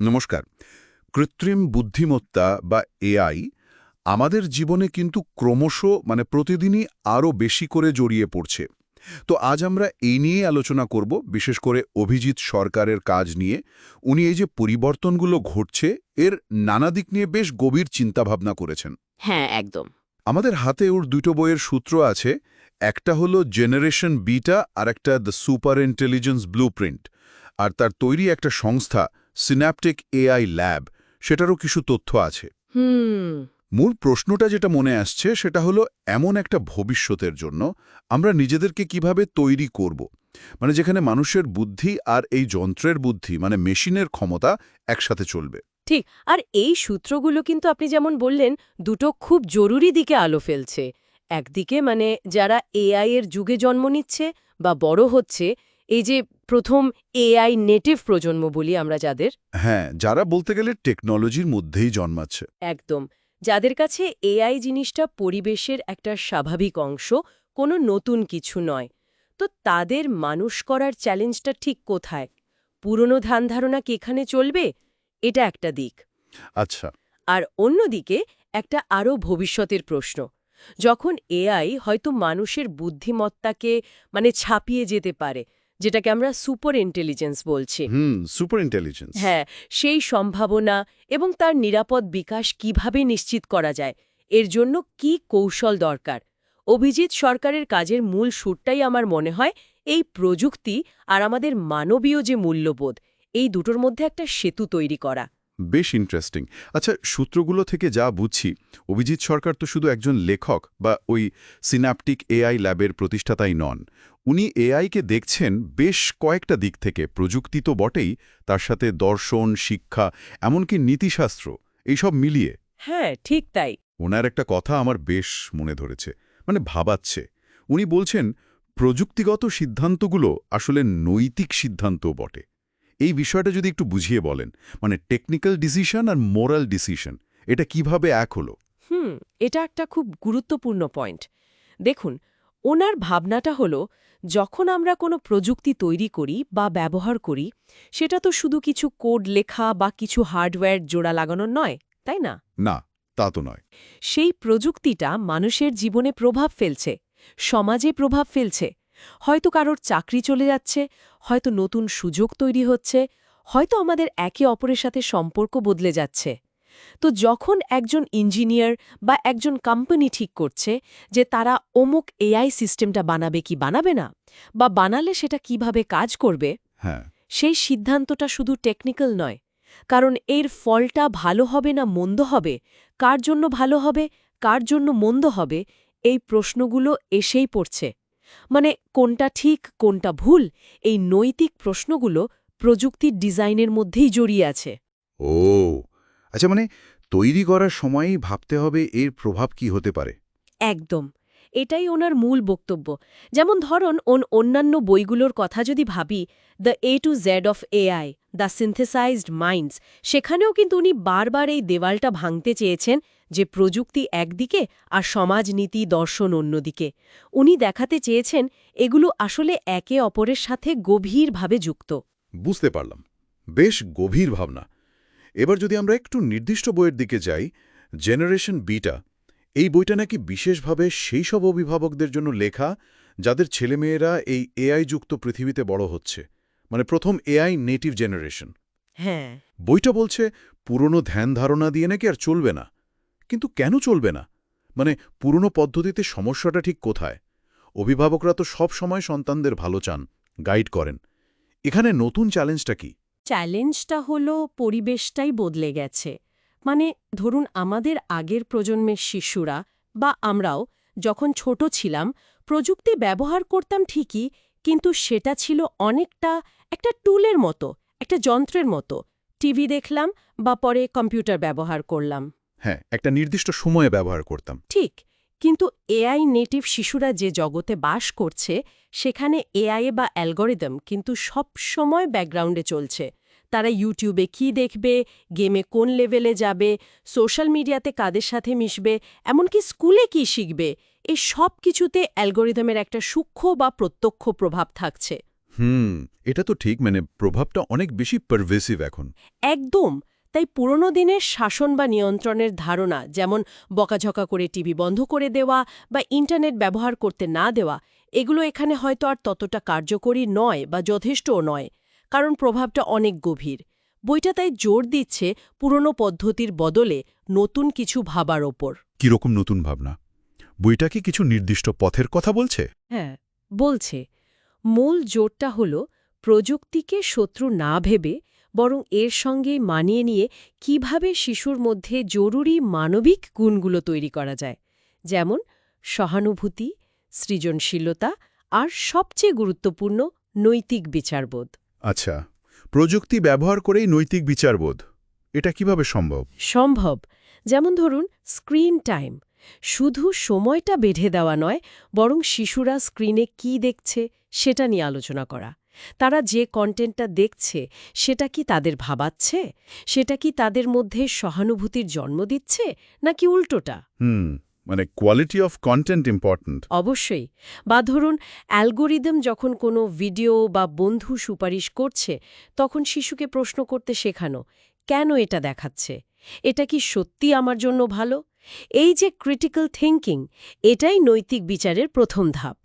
নমস্কার। কৃত্রিম বুদ্ধিমত্তা বা এআই আমাদের জীবনে কিন্তু ক্রমশ মানে প্রতিদিনই আরও বেশি করে জড়িয়ে পড়ছে। তো আজ আমরা এই নিয়ে আলোচনা করব বিশেষ করে অভিজিৎ সরকারের কাজ নিয়ে। উনি এই যে পরিবর্তনগুলো ঘটছে এর নানা দিক নিয়ে বেশ গভীর চিন্তাভাবনা করেছেন। হ্যাঁ একদম। আমাদের হাতে ওর দুটো বইয়ের সূত্র আছে একটা হলো জেনারেশন বিটা আর একটা দ্য সুপার ইন্টেলিজেন্স ব্লুপ্রিন্ট আর তার তৈরি একটা সংস্থা সিন্যাপটিক এআই ল্যাব সেটারও কিছু তথ্য আছে। হুম। মূল প্রশ্নটা যেটা মনে আসছে সেটা হলো এমন একটা ভবিষ্যতের জন্য আমরা নিজেদেরকে কীভাবে তৈরি করব। মানে যেখানে মানুষের বুদ্ধি আর এই যন্ত্রের বুদ্ধি মানে মেশিনের ক্ষমতা একসাথে চলবে। ঠিক আর এই সূত্রগুলো কিন্তু আপনি যেমন বললেন দুটো খুব জরুরি দিকে আলো ফেলছে। একদিকে মানে যারা এআই এর যুগে জন্ম নিচ্ছে বা বড় হচ্ছে এই যে প্রথম এআই নেটিভ প্রজন্ম বলি আমরা যাদের। হ্যাঁ যারা বলতে গেলে টেকনোলজির মধ্যেই জন্মাচ্ছে। একদম। যাদের কাছে এআই জিনিসটা পরিবেশের একটা স্বাভাবিক অংশ কোনো নতুন কিছু নয়। তো তাদের মানুষ করার চ্যালেঞ্জটা ঠিক কোথায়? পুরনো ধ্যান ধারণা কি এখানে চলবে? এটা একটা দিক। আচ্ছা। আর অন্যদিকে একটা আরও ভবিষ্যতের প্রশ্ন। যখন এআই হয়তো মানুষের বুদ্ধিমত্তাকে মানে ছাপিয়ে যেতে পারে যেটাকে আমরা সুপার ইন্টেলিজেন্স বলছি। হুম সুপার ইন্টেলিজেন্স। হ্যাঁ সেই সম্ভাবনা এবং তার নিরাপদ বিকাশ কীভাবে নিশ্চিত করা যায় এর জন্য কি কৌশল দরকার? অভিজিৎ সরকারের কাজের মূল সুরটাই আমার মনে হয় এই প্রযুক্তি আর আমাদের মানবীয় যে মূল্যবোধ এই দুটোর মধ্যে একটা সেতু তৈরি করা। বেশ ইন্টারেস্টিং আচ্ছা সূত্রগুলো থেকে যা বুঝছি অভিজিৎ সরকার তো শুধু একজন লেখক বা ওই সিনাপটিক এআই ল্যাবের প্রতিষ্ঠাতাই নন। উনি এআইকে দেখছেন বেশ কয়েকটা দিক থেকে প্রযুক্তি তো বটেই তার সাথে দর্শন শিক্ষা এমনকি নীতিশাস্ত্র এইসব মিলিয়ে। হ্যাঁ ঠিক তাই। ওনার একটা কথা আমার বেশ মনে ধরেছে মানে ভাবাচ্ছে। উনি বলছেন প্রযুক্তিগত সিদ্ধান্তগুলো আসলে নৈতিক সিদ্ধান্ত বটে। এই বিষয়টা যদি একটু বুঝিয়ে বলেন মানে টেকনিক্যাল ডিসিশন আর মোরাল ডিসিশন এটা কীভাবে এক হলো? হুম এটা একটা খুব গুরুত্বপূর্ণ পয়েন্ট দেখুন ওনার ভাবনাটা হলো যখন আমরা কোনো প্রযুক্তি তৈরি করি বা ব্যবহার করি সেটা তো শুধু কিছু কোড লেখা বা কিছু হার্ডওয়্যার জোড়া লাগানোর নয় তাই না? না তা তো নয়। সেই প্রযুক্তিটা মানুষের জীবনে প্রভাব ফেলছে সমাজে প্রভাব ফেলছে হয়তো কারোর চাকরি চলে যাচ্ছে হয়তো নতুন সুযোগ তৈরি হচ্ছে হয়তো আমাদের একে অপরের সাথে সম্পর্ক বদলে যাচ্ছে। তো যখন একজন ইঞ্জিনিয়ার বা একজন কোম্পানি ঠিক করছে যে তারা অমুক এআই সিস্টেমটা বানাবে কি বানাবে না বা বানালে সেটা কীভাবে কাজ করবে হ্যাঁ। সেই সিদ্ধান্তটা শুধু টেকনিক্যাল নয় কারণ এর ফলটা ভালো হবে না মন্দ হবে কার জন্য ভালো হবে কার জন্য মন্দ হবে এই প্রশ্নগুলো এসেই পড়ছে। মানে কোনটা ঠিক কোনটা ভুল এই নৈতিক প্রশ্নগুলো প্রযুক্তির ডিজাইনের মধ্যেই জড়িয়ে আছে। ও আচ্ছা মানে তৈরি করার সময়ই ভাবতে হবে এর প্রভাব কি হতে পারে? একদম এটাই ওনার মূল বক্তব্য। যেমন ধরন ওন অন্যান্য বইগুলোর কথা যদি ভাবি the A to Z of AI the synthesised minds সেখানেও কিন্তু উনি বারবার এই দেওয়ালটা ভাঙতে চেয়েছেন যে প্রযুক্তি একদিকে আর সমাজনীতি দর্শন অন্যদিকে। উনি দেখাতে চেয়েছেন এগুলো আসলে একে অপরের সাথে গভীরভাবে যুক্ত। বুঝতে পারলাম। বেশ গভীর ভাবনা। এবার যদি আমরা একটু নির্দিষ্ট বইয়ের দিকে যাই জেনারেশন বিটা এই বইটা নাকি বিশেষভাবে সেই সব অভিভাবকদের জন্য লেখা যাদের ছেলেমেয়েরা এই এআই যুক্ত পৃথিবীতে বড় হচ্ছে। মানে প্রথম এআই নেটিভ জেনারেশন হ্যাঁ। বইটা বলছে পুরনো ধ্যান ধারণা দিয়ে নাকি আর চলবে না? কিন্তু কেন চলবে না? মানে পুরনো পদ্ধতিতে সমস্যাটা ঠিক কোথায়? অভিভাবকরা তো সব সময় সন্তানদের ভালো চান, গাইড করেন। এখানে নতুন চ্যালেঞ্জটা কি? চ্যালেঞ্জটা হলো পরিবেশটাই বদলে গেছে। মানে ধরুন আমাদের আগের প্রজন্মের শিশুরা বা আমরাও যখন ছোট ছিলাম, প্রযুক্তি ব্যবহার করতাম ঠিকই, কিন্তু সেটা ছিল অনেকটা একটা টুলের মতো, একটা যন্ত্রের মতো। টিভি দেখলাম বা পরে কম্পিউটার ব্যবহার করলাম। হ্যাঁ একটা নির্দিষ্ট সময়ে ব্যবহার করতাম। ঠিক কিন্তু এআই নেটিভ শিশুরা যে জগতে বাস করছে সেখানে এআই বা অ্যালগোরিদম কিন্তু সব সময় ব্যাকগ্রাউন্ডে চলছে। তারা ইউটিউবে কি দেখবে গেমে কোন লেভেলে যাবে সোশ্যাল মিডিয়াতে কাদের সাথে মিশবে এমনকি স্কুলে কি শিখবে এই সব কিছুতে অ্যালগোরিদমের একটা সূক্ষ্ম বা প্রত্যক্ষ প্রভাব থাকছে। হুম এটা তো ঠিক মানে প্রভাবটা অনেক বেশি পারভেসিভ এখন। একদম তাই পুরনো দিনের শাসন বা নিয়ন্ত্রণের ধারণা যেমন বকাঝকা করে টিভি বন্ধ করে দেওয়া বা ইন্টারনেট ব্যবহার করতে না দেওয়া এগুলো এখানে হয়তো আর ততটা কার্যকরী নয় বা যথেষ্টও নয় কারণ প্রভাবটা অনেক গভীর। বইটা তাই জোর দিচ্ছে পুরনো পদ্ধতির বদলে নতুন কিছু ভাবার ওপর। কীরকম নতুন ভাবনা? বইটা কি কিছু নির্দিষ্ট পথের কথা বলছে? হ্যাঁ বলছে। মূল জোরটা হল প্রযুক্তিকে শত্রু না ভেবে বরং এর সঙ্গে মানিয়ে নিয়ে কীভাবে শিশুর মধ্যে জরুরি মানবিক গুণগুলো তৈরি করা যায় যেমন সহানুভূতি সৃজনশীলতা আর সবচেয়ে গুরুত্বপূর্ণ নৈতিক বিচারবোধ। আচ্ছা প্রযুক্তি ব্যবহার করেই নৈতিক বিচারবোধ এটা কীভাবে সম্ভব? সম্ভব যেমন ধরুন স্ক্রিন টাইম শুধু সময়টা বেঁধে দেওয়া নয় বরং শিশুরা স্ক্রিনে কি দেখছে সেটা নিয়ে আলোচনা করা। তারা যে কন্টেন্টটা দেখছে সেটা কি তাদের ভাবাচ্ছে? সেটা কি তাদের মধ্যে সহানুভূতির জন্ম দিচ্ছে নাকি উল্টোটা? হুম মানে কোয়ালিটি অফ কন্টেন্ট ইম্পর্ট্যান্ট অবশ্যই। বা ধরুন অ্যালগোরিদম যখন কোনো ভিডিও বা বন্ধু সুপারিশ করছে তখন শিশুকে প্রশ্ন করতে শেখানো কেন এটা দেখাচ্ছে? এটা কি সত্যি আমার জন্য ভালো? এই যে ক্রিটিক্যাল থিঙ্কিং এটাই নৈতিক বিচারের প্রথম ধাপ।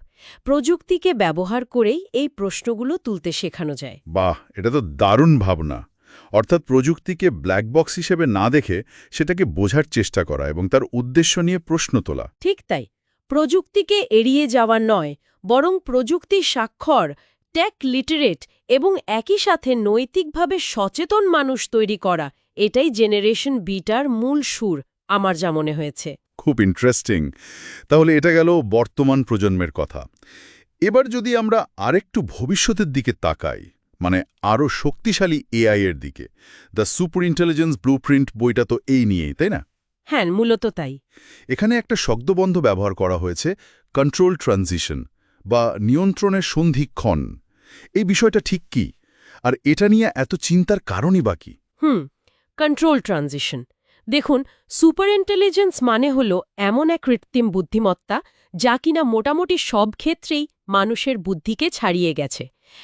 প্রযুক্তিকে ব্যবহার করেই এই প্রশ্নগুলো তুলতে শেখানো যায়। বাহ এটা তো দারুণ ভাবনা। অর্থাৎ প্রযুক্তিকে ব্ল্যাক বক্স হিসেবে না দেখে সেটাকে বোঝার চেষ্টা করা এবং তার উদ্দেশ্য নিয়ে প্রশ্ন তোলা। ঠিক তাই। প্রযুক্তিকে এড়িয়ে যাওয়া নয় বরং প্রযুক্তি স্বাক্ষর টেক লিটারেট এবং একই সাথে নৈতিকভাবে সচেতন মানুষ তৈরি করা এটাই জেনারেশন বিটার মূল সুর আমার যা মনে হয়েছে। খুব ইন্টারেস্টিং তাহলে এটা গেল বর্তমান প্রজন্মের কথা। এবার যদি আমরা আরেকটু ভবিষ্যতের দিকে তাকাই মানে আরও শক্তিশালী এআই এর দিকে দ্য সুপার ইন্টেলিজেন্স ব্লুপ্রিন্ট বইটা তো এই নিয়েই তাই না? হ্যাঁ মূলত তাই। এখানে একটা শব্দবন্ধ ব্যবহার করা হয়েছে কন্ট্রোল ট্রানজিশন বা নিয়ন্ত্রণের সন্ধিক্ষণ। এই বিষয়টা ঠিক কি? আর এটা নিয়ে এত চিন্তার কারণই বাকি হুম কন্ট্রোল ট্রানজিশন দেখুন সুপার ইন্টেলিজেন্স মানে হল এমন এক কৃত্রিম বুদ্ধিমত্তা যা কিনা মোটামুটি সব ক্ষেত্রেই মানুষের বুদ্ধিকে ছাড়িয়ে গেছে।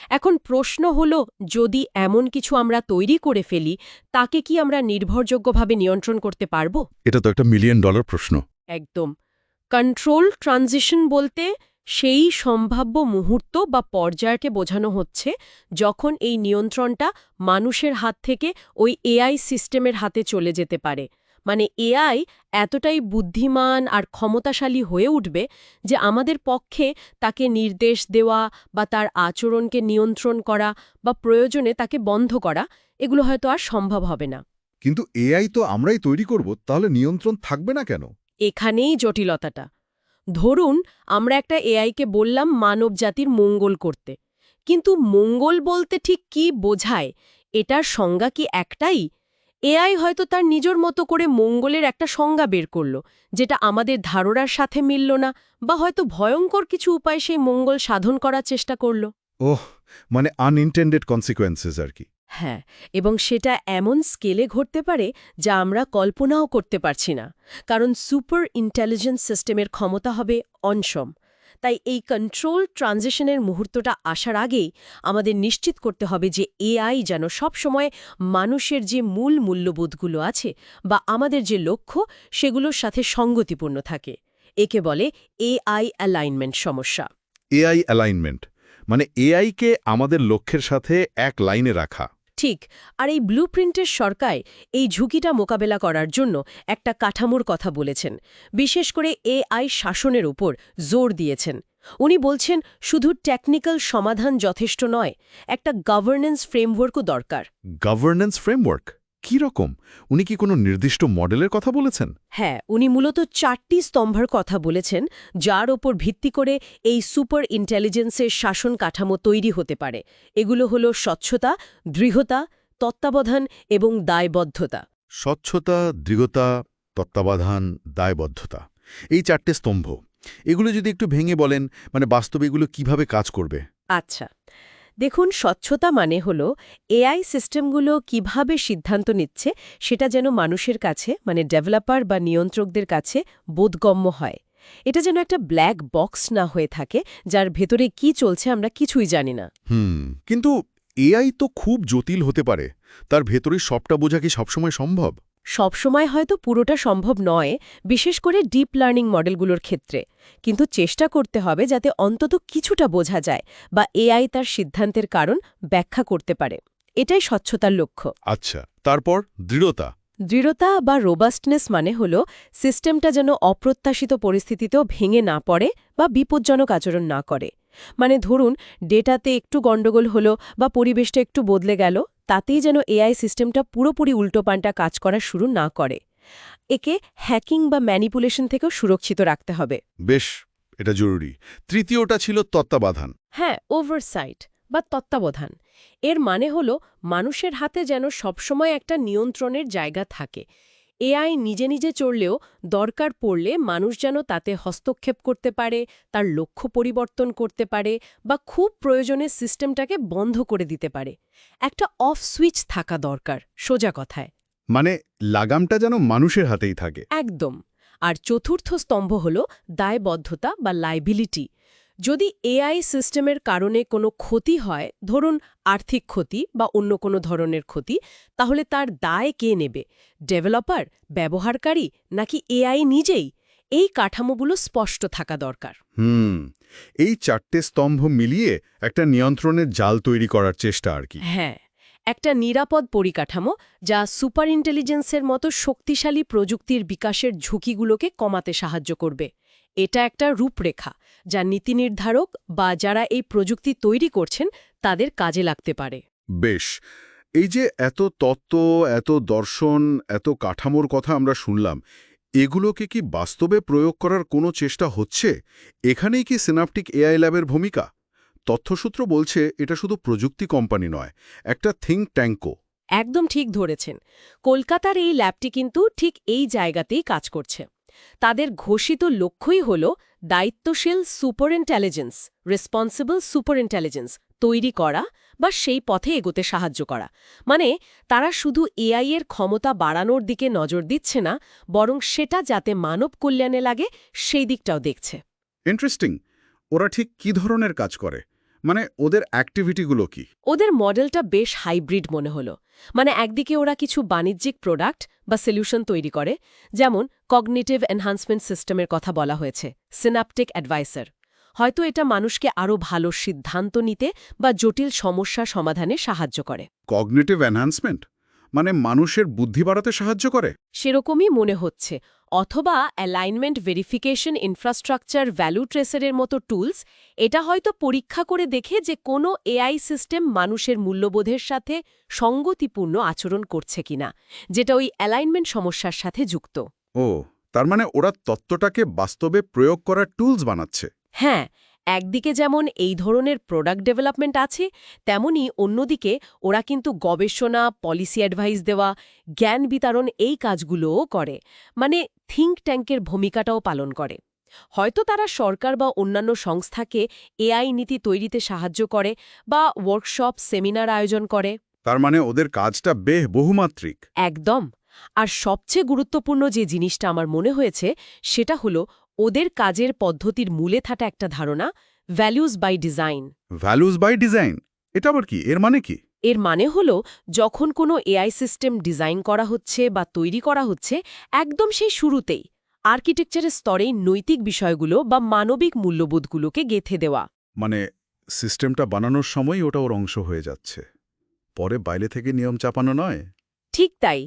এখন প্রশ্ন হল যদি এমন কিছু আমরা তৈরি করে ফেলি তাকে কি আমরা নির্ভরযোগ্যভাবে নিয়ন্ত্রণ করতে পারব? এটা তো একটা মিলিয়ন ডলার প্রশ্ন। একদম। কন্ট্রোল ট্রানজিশন বলতে সেই সম্ভাব্য মুহূর্ত বা পর্যায়কে বোঝানো হচ্ছে যখন এই নিয়ন্ত্রণটা মানুষের হাত থেকে ওই এআই সিস্টেমের হাতে চলে যেতে পারে। মানে এআই এতটাই বুদ্ধিমান আর ক্ষমতাশালী হয়ে উঠবে যে আমাদের পক্ষে তাকে নির্দেশ দেওয়া বা তার আচরণকে নিয়ন্ত্রণ করা বা প্রয়োজনে তাকে বন্ধ করা এগুলো হয়তো আর সম্ভব হবে না। কিন্তু এআই তো আমরাই তৈরি করব তাহলে নিয়ন্ত্রণ থাকবে না কেন? এখানেই জটিলতাটা। ধরুন, আমরা একটা এআইকে বললাম মানবজাতির মঙ্গল করতে। কিন্তু মঙ্গল বলতে ঠিক কি বোঝায়? এটার সংজ্ঞা কি একটাই? এআই হয়তো তার নিজের মতো করে মঙ্গলের একটা সংজ্ঞা বের করল, যেটা আমাদের ধারণার সাথে মিলল না, বা হয়তো ভয়ঙ্কর কিছু উপায় সেই মঙ্গল সাধন করার চেষ্টা করল। ওহ মানে আনইনটেন্ডেড কনসিকোয়েন্সেস আর কি। হ্যাঁ এবং সেটা এমন স্কেলে ঘটতে পারে যা আমরা কল্পনাও করতে পারছি না, কারণ সুপার ইন্টেলিজেন্স সিস্টেমের ক্ষমতা হবে অনসম তাই এই কন্ট্রোল ট্রানজিশনের মুহূর্তটা আসার আগেই আমাদের নিশ্চিত করতে হবে যে এআই যেন সবসময় মানুষের যে মূল মূল্যবোধগুলো আছে বা আমাদের যে লক্ষ্য, সেগুলোর সাথে সঙ্গতিপূর্ণ থাকে। একে বলে এআই অ্যালাইনমেন্ট সমস্যা। এআই অ্যালাইনমেন্ট মানে এআইকে আমাদের লক্ষ্যের সাথে এক লাইনে রাখা। ঠিক, আর এই ব্লু প্রিন্টের সরকার এই ঝুঁকিটা মোকাবেলা করার জন্য একটা কাঠামোর কথা বলেছেন। বিশেষ করে এআই শাসনের উপর জোর দিয়েছেন। উনি বলছেন, শুধু টেকনিক্যাল সমাধান যথেষ্ট নয়, একটা গভর্নেন্স ফ্রেমওয়ার্কও দরকার। গভর্নেন্স ফ্রেমওয়ার্ক কি রকম? উনি কি কোনো নির্দিষ্ট মডেলের কথা বলেছেন? হ্যাঁ উনি মূলত চারটি স্তম্ভের কথা বলেছেন যার ওপর ভিত্তি করে এই সুপার ইন্টেলিজেন্সের শাসন কাঠামো তৈরি হতে পারে। এগুলো হল স্বচ্ছতা দৃঢ়তা তত্ত্বাবধান এবং দায়বদ্ধতা। স্বচ্ছতা দৃঢ়তা তত্ত্বাবধান দায়বদ্ধতা এই চারটে স্তম্ভ। এগুলো যদি একটু ভেঙে বলেন মানে বাস্তবে এগুলো কীভাবে কাজ করবে? আচ্ছা। দেখুন, স্বচ্ছতা মানে হল এআই সিস্টেমগুলো কীভাবে সিদ্ধান্ত নিচ্ছে সেটা যেন মানুষের কাছে মানে ডেভেলপার বা নিয়ন্ত্রকদের কাছে বোধগম্য হয়। এটা যেন একটা ব্ল্যাক বক্স না হয়ে থাকে, যার ভেতরে কি চলছে আমরা কিছুই জানি না। হুম, কিন্তু এআই তো খুব জটিল হতে পারে। তার ভেতরে সবটা বোঝা কি সবসময় সম্ভব? সবসময় হয়তো পুরোটা সম্ভব নয় বিশেষ করে ডিপ লার্নিং মডেলগুলোর ক্ষেত্রে। কিন্তু চেষ্টা করতে হবে যাতে অন্তত কিছুটা বোঝা যায় বা এআই তার সিদ্ধান্তের কারণ ব্যাখ্যা করতে পারে। এটাই স্বচ্ছতার লক্ষ্য। আচ্ছা তারপর দৃঢ়তা। দৃঢ়তা বা রোবাস্টনেস মানে হল সিস্টেমটা যেন অপ্রত্যাশিত পরিস্থিতিতেও ভেঙে না পড়ে বা বিপজ্জনক আচরণ না করে। মানে ধরুন ডেটাতে একটু গণ্ডগোল হলো বা পরিবেশটা একটু বদলে গেল তাতেই যেন এআই সিস্টেমটা পুরোপুরি উল্টোপাল্টা কাজ করা শুরু না করে। একে হ্যাকিং বা ম্যানিপুলেশন থেকেও সুরক্ষিত রাখতে হবে। বেশ এটা জরুরি। তৃতীয়টা ছিল তত্ত্বাবধান। হ্যাঁ ওভারসাইট বা তত্ত্বাবধান। এর মানে হল মানুষের হাতে যেন সবসময় একটা নিয়ন্ত্রণের জায়গা থাকে। এআই নিজে নিজে চললেও দরকার পড়লে মানুষ যেন তাতে হস্তক্ষেপ করতে পারে তার লক্ষ্য পরিবর্তন করতে পারে বা খুব প্রয়োজনে সিস্টেমটাকে বন্ধ করে দিতে পারে। একটা অফ সুইচ থাকা দরকার সোজা কথায়। মানে লাগামটা যেন মানুষের হাতেই থাকে। একদম। আর চতুর্থ স্তম্ভ হল দায়বদ্ধতা বা লাইবিলিটি যদি এআই সিস্টেমের কারণে কোনো ক্ষতি হয় ধরুন আর্থিক ক্ষতি বা অন্য কোনো ধরনের ক্ষতি তাহলে তার দায় কে নেবে? ডেভেলপার ব্যবহারকারী নাকি এআই নিজেই? এই কাঠামোগুলো স্পষ্ট থাকা দরকার। হুম এই চারটে স্তম্ভ মিলিয়ে একটা নিয়ন্ত্রণের জাল তৈরি করার চেষ্টা আর কি। হ্যাঁ একটা নিরাপদ পরিকাঠামো যা সুপার ইন্টেলিজেন্সের মতো শক্তিশালী প্রযুক্তির বিকাশের ঝুঁকিগুলোকে কমাতে সাহায্য করবে। এটা একটা রূপরেখা যা নীতি নির্ধারক বা যারা এই প্রযুক্তি তৈরি করছেন তাদের কাজে লাগতে পারে। বেশ এই যে এত তত্ত্ব এত দর্শন এত কাঠামোর কথা আমরা শুনলাম এগুলোকে কি বাস্তবে প্রয়োগ করার কোনো চেষ্টা হচ্ছে? এখানেই কি সিনাপটিক এআই ল্যাবের ভূমিকা? তথ্যসূত্র বলছে এটা শুধু প্রযুক্তি কোম্পানি নয় একটা থিঙ্ক ট্যাঙ্কও। একদম ঠিক ধরেছেন। কলকাতার এই ল্যাবটি কিন্তু ঠিক এই জায়গাতেই কাজ করছে। তাদের ঘোষিত লক্ষ্যই হল দায়িত্বশীল super intelligence responsible super intelligence তৈরি করা বা সেই পথে এগোতে সাহায্য করা। মানে তারা শুধু এআই এর ক্ষমতা বাড়ানোর দিকে নজর দিচ্ছে না, বরং সেটা যাতে মানব কল্যাণে লাগে, সেই দিকটাও দেখছে। ইন্টারেস্টিং ওরা ঠিক কি ধরনের কাজ করে? মানে ওদের অ্যাক্টিভিটিগুলো কি? ওদের মডেলটা বেশ হাইব্রিড মনে হলো। মানে একদিকে ওরা কিছু বাণিজ্যিক প্রোডাক্ট বা সলিউশন তৈরি করে যেমন কগনিটিভ এনহান্সমেন্ট সিস্টেমের কথা বলা হয়েছে সিনাপটিক অ্যাডভাইসার হয়তো এটা মানুষকে আরও ভালো সিদ্ধান্ত নিতে বা জটিল সমস্যা সমাধানে সাহায্য করে। কগনিটিভ এনহান্সমেন্ট মানে মানুষের বুদ্ধি বাড়াতে সাহায্য করে? সেরকমই মনে হচ্ছে। অথবা অ্যালাইনমেন্ট ভেরিফিকেশন ইনফ্রাস্ট্রাকচার ভ্যালু ট্রেসারের মতো টুলস এটা হয়তো পরীক্ষা করে দেখে যে কোনো এআই সিস্টেম মানুষের মূল্যবোধের সাথে সঙ্গতিপূর্ণ আচরণ করছে কিনা যেটা ওই অ্যালাইনমেন্ট সমস্যার সাথে যুক্ত। ও তার মানে ওরা তত্ত্বটাকে বাস্তবে প্রয়োগ করার টুলস বানাচ্ছে। হ্যাঁ একদিকে যেমন এই ধরনের প্রোডাক্ট ডেভেলপমেন্ট আছে তেমনি অন্যদিকে ওরা কিন্তু গবেষণা পলিসি অ্যাডভাইস দেওয়া জ্ঞান বিতরণ এই কাজগুলোও করে। মানে থিঙ্ক ট্যাঙ্কের ভূমিকাটাও পালন করে। হয়তো তারা সরকার বা অন্যান্য সংস্থাকে এআই নীতি তৈরিতে সাহায্য করে বা ওয়ার্কশপ সেমিনার আয়োজন করে। তার মানে ওদের কাজটা বেহ বহুমাত্রিক। একদম। আর সবচেয়ে গুরুত্বপূর্ণ যে জিনিসটা আমার মনে হয়েছে সেটা হলো ওদের কাজের পদ্ধতির মূলে থাকা একটা ধারণা values by design values by design এটা আবার কি? এর মানে কি? এর মানে হল যখন কোনো এআই সিস্টেম ডিজাইন করা হচ্ছে বা তৈরি করা হচ্ছে একদম সেই শুরুতেই আর্কিটেকচারের স্তরেই নৈতিক বিষয়গুলো বা মানবিক মূল্যবোধগুলোকে গেথে দেওয়া। মানে সিস্টেমটা বানানোর সময় ওটা ওর অংশ হয়ে যাচ্ছে। পরে বাইরে থেকে নিয়ম চাপানো নয়? ঠিক তাই।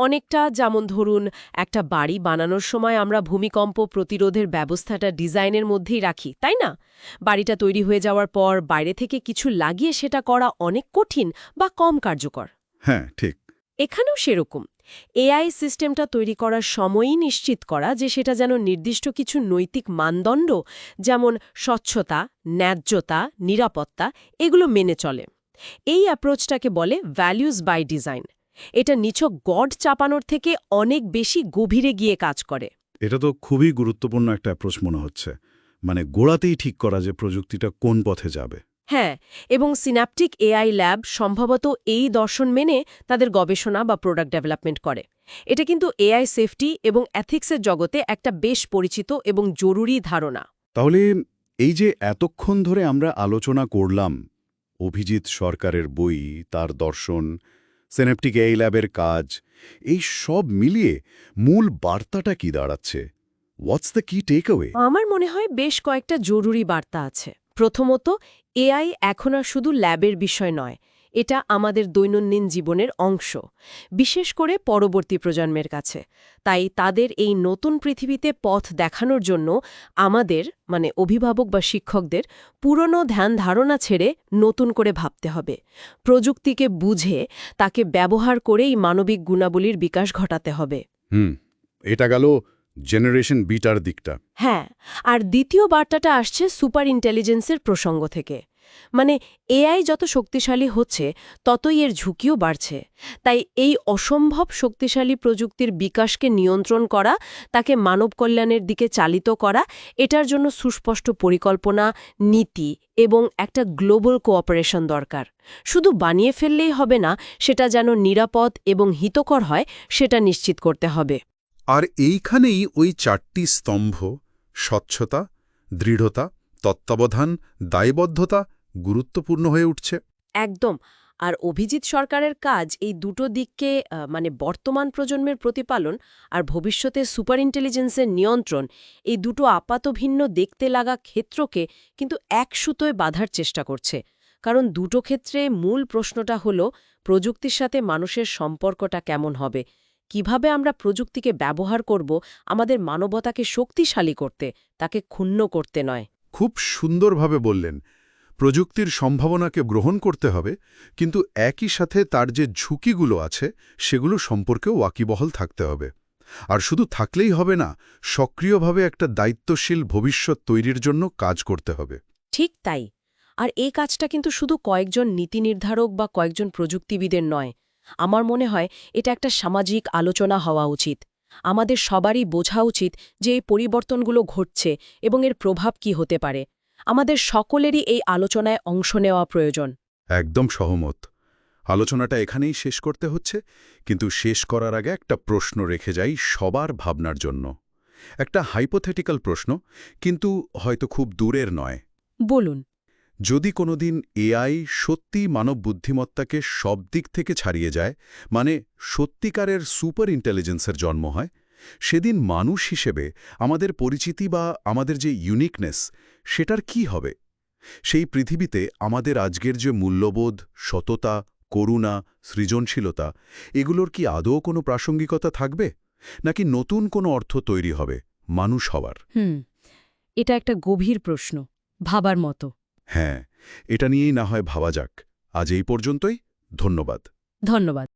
অনেকটা যেমন ধরুন একটা বাড়ি বানানোর সময় আমরা ভূমিকম্প প্রতিরোধের ব্যবস্থাটা ডিজাইনের মধ্যেই রাখি তাই না? বাড়িটা তৈরি হয়ে যাওয়ার পর বাইরে থেকে কিছু লাগিয়ে সেটা করা অনেক কঠিন বা কম কার্যকর। হ্যাঁ ঠিক। এখানেও সেরকম। এআই সিস্টেমটা তৈরি করার সময়ই নিশ্চিত করা যে সেটা যেন নির্দিষ্ট কিছু নৈতিক মানদণ্ড যেমন স্বচ্ছতা ন্যায্যতা নিরাপত্তা এগুলো মেনে চলে। এই অ্যাপ্রোচটাকে বলে ভ্যালুজ বাই ডিজাইন এটা নিছক গড চাপানোর থেকে অনেক বেশি গভীরে গিয়ে কাজ করে। এটা তো খুবই গুরুত্বপূর্ণ একটা অ্যাপ্রোচ মনে হচ্ছে। মানে গোড়াতেই ঠিক করা যে প্রযুক্তিটা কোন পথে যাবে। হ্যাঁ এবং সিন্যাপটিক এআই ল্যাব সম্ভবত এই দর্শন মেনে তাদের গবেষণা বা প্রোডাক্ট ডেভেলপমেন্ট করে। এটা কিন্তু এআই সেফটি এবং অ্যাথিক্সের জগতে একটা বেশ পরিচিত এবং জরুরি ধারণা। তাহলে এই যে এতক্ষণ ধরে আমরা আলোচনা করলাম অভিজিৎ সরকারের বই তার দর্শন সেনেপটিক এই ল্যাবের কাজ, এই সব মিলিয়ে মূল বার্তাটা কি দাঁড়াচ্ছে? হোয়াটস দ্য কি টেক অ্যাওয়ে আমার মনে হয় বেশ কয়েকটা জরুরি বার্তা আছে। প্রথমত এআই এখন আর শুধু ল্যাবের বিষয় নয় এটা আমাদের দৈনন্দিন জীবনের অংশ বিশেষ করে পরবর্তী প্রজন্মের কাছে। তাই তাদের এই নতুন পৃথিবীতে পথ দেখানোর জন্য আমাদের মানে অভিভাবক বা শিক্ষকদের পুরনো ধ্যান ধারণা ছেড়ে নতুন করে ভাবতে হবে। প্রযুক্তিকে বুঝে তাকে ব্যবহার করেই মানবিক গুণাবলীর বিকাশ ঘটাতে হবে। হুম এটা গেল জেনারেশন বিটার দিকটা। হ্যাঁ আর দ্বিতীয় বার্তাটা আসছে সুপার ইন্টেলিজেন্সের প্রসঙ্গ থেকে। মানে এআই যত শক্তিশালী হচ্ছে, ততই এর ঝুঁকিও বাড়ছে। তাই এই অসম্ভব শক্তিশালী প্রযুক্তির বিকাশকে নিয়ন্ত্রণ করা, তাকে মানব কল্যাণের দিকে চালিত করা, এটার জন্য সুস্পষ্ট পরিকল্পনা, নীতি এবং একটা গ্লোবাল কোঅপারেশন দরকার। শুধু বানিয়ে ফেললেই হবে না, সেটা যেন নিরাপদ এবং হিতকর হয়, সেটা নিশ্চিত করতে হবে। আর এইখানেই ওই চারটি স্তম্ভ, স্বচ্ছতা, দৃঢ়তা, তত্ত্বাবধান, দায়বদ্ধতা গুরুত্বপূর্ণ হয়ে উঠছে। একদম। আর অভিজিৎ সরকারের কাজ এই দুটো দিককে মানে বর্তমান প্রজন্মের প্রতিপালন আর ভবিষ্যতে সুপার ইন্টেলিজেন্সের নিয়ন্ত্রণ এই দুটো আপাত ভিন্ন দেখতে লাগা ক্ষেত্রকে কিন্তু এক সুতোয় বাঁধার চেষ্টা করছে। কারণ দুটো ক্ষেত্রে মূল প্রশ্নটা হল প্রযুক্তির সাথে মানুষের সম্পর্কটা কেমন হবে? কীভাবে আমরা প্রযুক্তিকে ব্যবহার করব আমাদের মানবতাকে শক্তিশালী করতে তাকে ক্ষুণ্ণ করতে নয়? খুব সুন্দরভাবে বললেন। প্রযুক্তির সম্ভাবনাকে গ্রহণ করতে হবে, কিন্তু একই সাথে তার যে ঝুঁকিগুলো আছে, সেগুলো সম্পর্কেও ওয়াকিবহল থাকতে হবে। আর শুধু থাকলেই হবে না, সক্রিয়ভাবে একটা দায়িত্বশীল ভবিষ্যৎ তৈরির জন্য কাজ করতে হবে। ঠিক তাই। আর এই কাজটা কিন্তু শুধু কয়েকজন নীতি নির্ধারক বা কয়েকজন প্রযুক্তিবিদের নয়। আমার মনে হয় এটা একটা সামাজিক আলোচনা হওয়া উচিত। আমাদের সবারই বোঝা উচিত যে এই পরিবর্তনগুলো ঘটছে এবং এর প্রভাব কি হতে পারে। আমাদের সকলেরই এই আলোচনায় অংশ নেওয়া প্রয়োজন। একদম সহমত। আলোচনাটা এখানেই শেষ করতে হচ্ছে কিন্তু শেষ করার আগে একটা প্রশ্ন রেখে যাই সবার ভাবনার জন্য। একটা হাইপোথেটিক্যাল প্রশ্ন কিন্তু হয়তো খুব দূরের নয়। বলুন। যদি কোনোদিন এআই সত্যি মানব বুদ্ধিমত্তাকে সব দিক থেকে ছাড়িয়ে যায় মানে সত্যিকারের সুপার ইন্টেলিজেন্সের জন্ম হয় সেদিন মানুষ হিসেবে আমাদের পরিচিতি বা আমাদের যে ইউনিকনেস সেটার কি হবে? সেই পৃথিবীতে আমাদের আজকের যে মূল্যবোধ সততা করুণা সৃজনশীলতা এগুলোর কি আদৌ কোনো প্রাসঙ্গিকতা থাকবে? নাকি নতুন কোনো অর্থ তৈরি হবে মানুষ হওয়ার? হুম এটা একটা গভীর প্রশ্ন ভাবার মতো। হ্যাঁ এটা নিয়েই না হয় ভাবা যাক। আজ এই পর্যন্তই ধন্যবাদ। ধন্যবাদ।